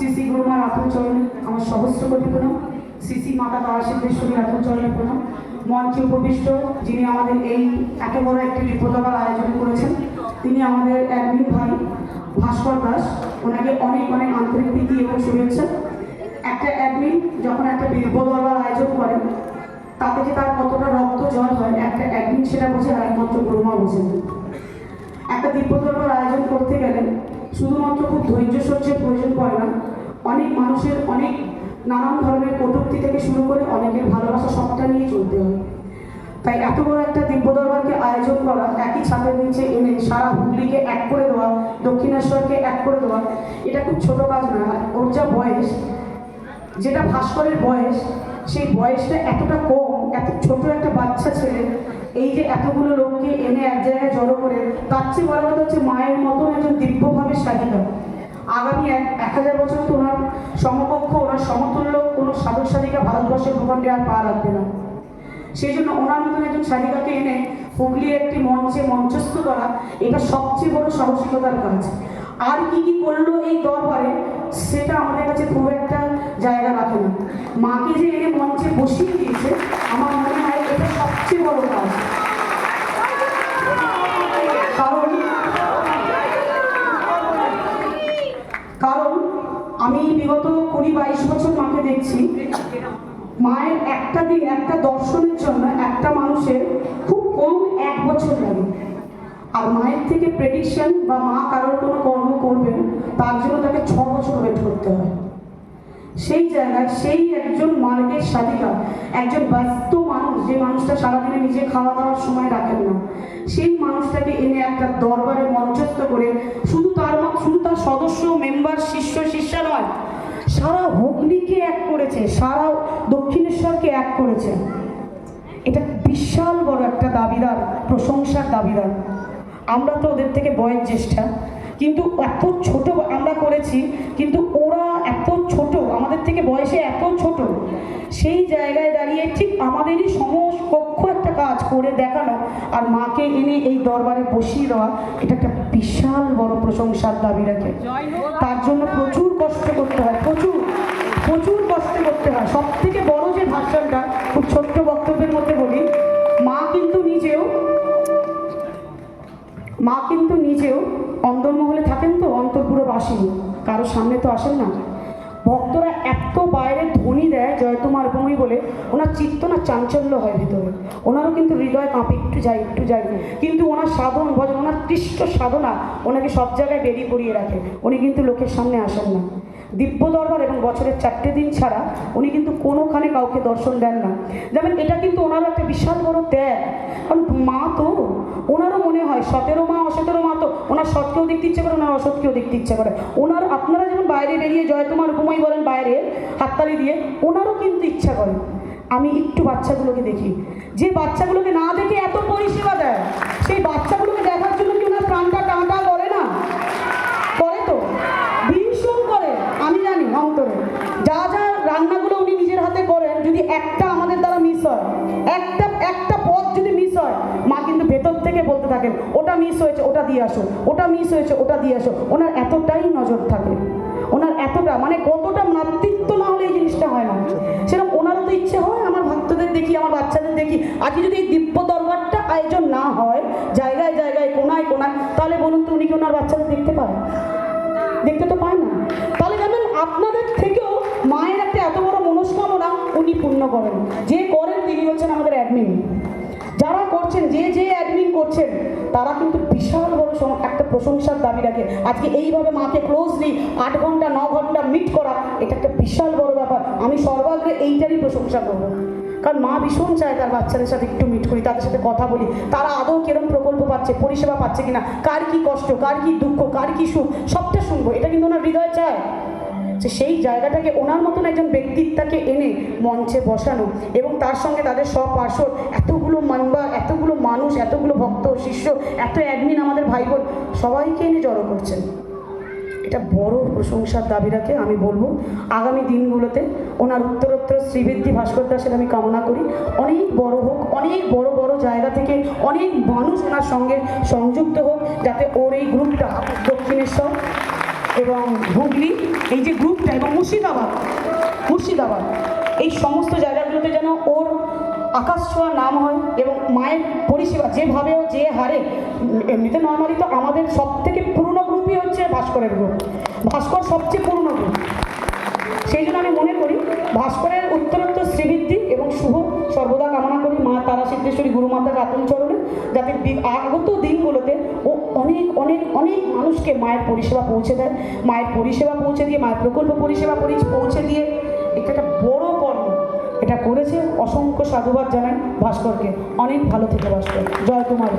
শ্রী শ্রী গুরুমার আতুল চরণে, আমার সহস্র কোটি প্রণাম। শ্রী শ্রী মাতা তারাসিদ্ধেশ্বরী আতুল চরণে প্রণাম। মঞ্চে উপবিষ্ট যিনি আমাদের এই এত বড় একটি বিপদাবার আয়োজন করেছেন, তিনি আমাদের অ্যাডমিন ভাই, ভাস্কর দাস। ওনাকে অনেক অনেক আন্তরিক প্রীতি এবং শুভেচ্ছা। একটা অ্যাডমিন যখন একটা বিপদাবার আয়োজন করেন তাতে যে তার কতটা রক্ত জল হয়, একটা অ্যাডমিন সেটা বোঝে আর একমাত্র গুরুমা বোঝেন। একটা দিব্যদর্বার আয়োজন করতে গেলে শুধুমাত্র খুব ধৈর্য সহ্যের প্রয়োজন পড়ে না অনেক মানুষের অনেক নানান ধরনের কটূক্তি থেকে শুরু করে অনেকের ভালোবাসা সবটা নিয়ে চলতে হয়। তাই এত বড় একটা দিব্য দরবারকে আয়োজন করা, একই ছাদের নিচে এনে সারা হুগলিকে এক করে দেওয়া, দক্ষিণেশ্বরকে এক করে দেওয়া, এটা খুব ছোট কাজ না। ওর যা বয়স, যেটা ভাস্করের বয়স, সেই বয়সটা এতটা কম, এত ছোট একটা বাচ্চা ছেলে, এই যে এতগুলো লোককে এনে এক জায়গায় জড়ো করে, তার চেয়ে বড় কথা হচ্ছে মায়ের মতন একজন দিব্যভাবে সাহিকা আগামী এক হাজার বছর তো ওনার সমকক্ষ, ওনার সমতুল্য কোনো সাধক সাধিকা ভারতবর্ষের ভূখণ্ডে আর পা রাখবে না। সেই জন্য ওনার মতন একজন সাহিকাকে এনে হুগলির একটি মঞ্চে মঞ্চস্থ করা এটা সবচেয়ে বড় সাহসিকতার কাজ। আর কি কি করল এই দরবারে, সেটা আমাদের কাছে খুব একটা জায়গা রাখে না। মাকে যে এনে মঞ্চে বসিয়ে দিয়েছে, আমার মনে হয় এটা সবচেয়ে বড় কাজ কারণ কারণ আমি বিগত বাইশ বছর মাকে দেখছি। মায়ের একটা দিন, একটা দর্শনের জন্য একটা মানুষের খুব কম এক বছর লাগে। আর মায়ের থেকে প্রেডিকশন বা মা কারোর কোনো কর্ম করবেন তার জন্য তাকে ছ বছর ওয়েট করতে হয়। সেই জায়গায় সেই একজন মার্গের সাধিকা একজন ব্যস্ত মানুষ, যে মানুষটা সারাদিনে নিজে খাওয়া দাওয়ার সময় রাখেন না, সেই মানুষটাকে এনে একটা দরবারে মঞ্চস্থ করে শুধু তার শুধু তার সদস্য মেম্বার শিষ্য, শিষ্যা নয় সারা হুগলিকে এক করেছে, সারা দক্ষিণেশ্বরকে এক করেছে। এটা বিশাল বড় একটা দাবিদার, প্রশংসার দাবিদার। আমরা তো ওদের থেকে বয়স জ্যেষ্ঠা, কিন্তু এত ছোট আমরা করেছি, কিন্তু ওরা এত ছোট, আমাদের থেকে বয়সে এত ছোট, সেই জায়গায় দাঁড়িয়ে ঠিক আমাদেরই সমকক্ষ একটা কাজ করে দেখানো, আর মাকে এনে এই দরবারে বসিয়ে দেওয়া, এটা একটা বিশাল বড় প্রশংসার দাবি রাখে। তার জন্য প্রচুর কষ্ট করতে হয় বক্তব্যের মধ্যে বলি, মা কিন্তু নিজেও, মা কিন্তু নিজেও অন্দরমহলে থাকেন তো অন্তর্পুরে কারও সামনে তো আসেন না। ভক্তরা এত বাইরে ধ্বনি দেয় জয় তোমার উপময় বলে, ওনার চিত্ত না চাঞ্চল্য হয় ভিতরে। ওনারও কিন্তু হৃদয় কাঁপে, একটু যাই একটু যাই। কিন্তু ওনার সাধন, ভজন, ওনার কৃষ্ট সাধনা ওনাকে সব জায়গায় বেরিয়ে পড়িয়ে রাখে। উনি কিন্তু লোকের সামনে আসেন না। দিব্য দরবার এবং বছরের চারটে দিন ছাড়া উনি কিন্তু কোনোখানে কাউকে দর্শন দেন না। যেমন এটা কিন্তু ওনারও একটা বিশাল বড় ত্যাগ। কারণ মা তো, ওনারও মনে হয় সতেরো মা, অসতেরো মা তো ওনার সৎকেও দেখতে ইচ্ছে করে, ওনার অসৎকেও দেখতে ইচ্ছে করে। ওনার, আপনারা যেমন বাইরে বেরিয়ে জয় তোমার উপময় বলেন বাইরে হাততালি দিয়ে, ওনারও কিন্তু ইচ্ছা করে। আমি একটু বাচ্চাগুলোকে দেখি। যে বাচ্চাগুলোকে না দেখে এত পরিষেবা মিস হয়েছে, ওটা দিয়ে আসো। ওটা মিস হয়েছে, ওটা দিয়ে আসো। ওনার এতটাই নজর থাকে। ওনার এতটা মানে কতটা মাতৃত্ব না হলে এই জিনিসটা হয় না। সেরকম ওনারও তো ইচ্ছে হয়, আমার ভক্তদের দেখি, আমার বাচ্চাদের দেখি। আজকে যদি এই দিব্য দরবারটা আয়োজন না হয়, জায়গায় জায়গায়, কোনায় কোনায়, তাহলে বলুন তো উনি কি ওনার বাচ্চাদের দেখতে পায়? দেখতে তো পায় না। তাহলে জানেন, আপনাদের থেকেও মায়ের একটা এত বড় মনস্কামনা উনি পূর্ণ করেন। যে করেন তিনি হচ্ছেন আমাদের অ্যাডমিন যারা করছেন, যে যে অ্যাডমিন করছেন তারা কিন্তু বিশাল বড় একটা প্রশংসার দাবি রাখে। আজকে এইভাবে মাকে ক্লোজলি আট ঘণ্টা, ন ঘণ্টা মিট করা, এটা একটা বিশাল বড় ব্যাপার। আমি সর্বাগ্রে এইটারই প্রশংসা করব। কারণ মা ভীষণ চায় তার বাচ্চাদের সাথে একটু মিট করি, তাদের সাথে কথা বলি। তারা আদৌ কিরম প্রকল্প পাচ্ছে, পরিষেবা পাচ্ছে কিনা, কার কি কষ্ট, কার কি দুঃখ, কার কি সুখ, সবটা শুনব। এটা কিন্তু ওনার হৃদয় চায়। যে সেই জায়গাটাকে ওনার মতন একজন ব্যক্তিত্বকে এনে মঞ্চে বসানো এবং তার সঙ্গে তাদের সব মেম্বার এতগুলো মানুষ, এতগুলো ভক্ত, শিষ্য, এত অ্যাডমিন আমাদের ভাই বোন সবাইকে এনে জড়ো করছেন। এটা বড় প্রশংসার দাবি রাখে, আমি বলব। আগামী দিনগুলোতে ওনার উত্তরোত্তর শ্রীবৃদ্ধি ভাস্কর দাসের আমি কামনা করি। অনেক বড় হোক, অনেক বড় বড় জায়গা থেকে অনেক মানুষ ওনার সঙ্গে সংযুক্ত হোক, যাতে ওর এই গ্রুপটা দক্ষিণেশ্বর এবং হুগলি, এই যে গ্রুপটা এবং মুর্শিদাবাদ মুর্শিদাবাদ, এই সমস্ত জায়গাগুলোতে যেন ওর আকাশ ছোঁয়া নাম হয় এবং মায়ের পরিষেবা যেভাবে ও যে হারে, এমনিতে নর্মালি তো আমাদের সব থেকে পুরনো গ্রুপই হচ্ছে ভাস্করের গ্রুপ ভাস্কর সবচেয়ে পুরনো গ্রুপ সেই জন্য আমি মনে করি ভাস্করের উত্তরোত্তর শ্রীবৃদ্ধি এবং শুভ সর্বদা কামনা করি মা তারা সিদ্ধেশ্বরী গুরুমাতার রাতুল চরণে, যাতে আগত দিনগুলোতে ও অনেক অনেক অনেক মানুষকে মায়ের পরিষেবা পৌঁছে দেয়। মায়ের পরিষেবা পৌঁছে দিয়ে, মায়ের প্রকল্প পরিষেবা পরি- পৌঁছে দিয়ে, একটা বড় এটা করেছে। অসংখ্য সাধুবাদ জানাই ভাস্করকে। অনেক ভালো থেকে ভাস্কর। জয় কুমার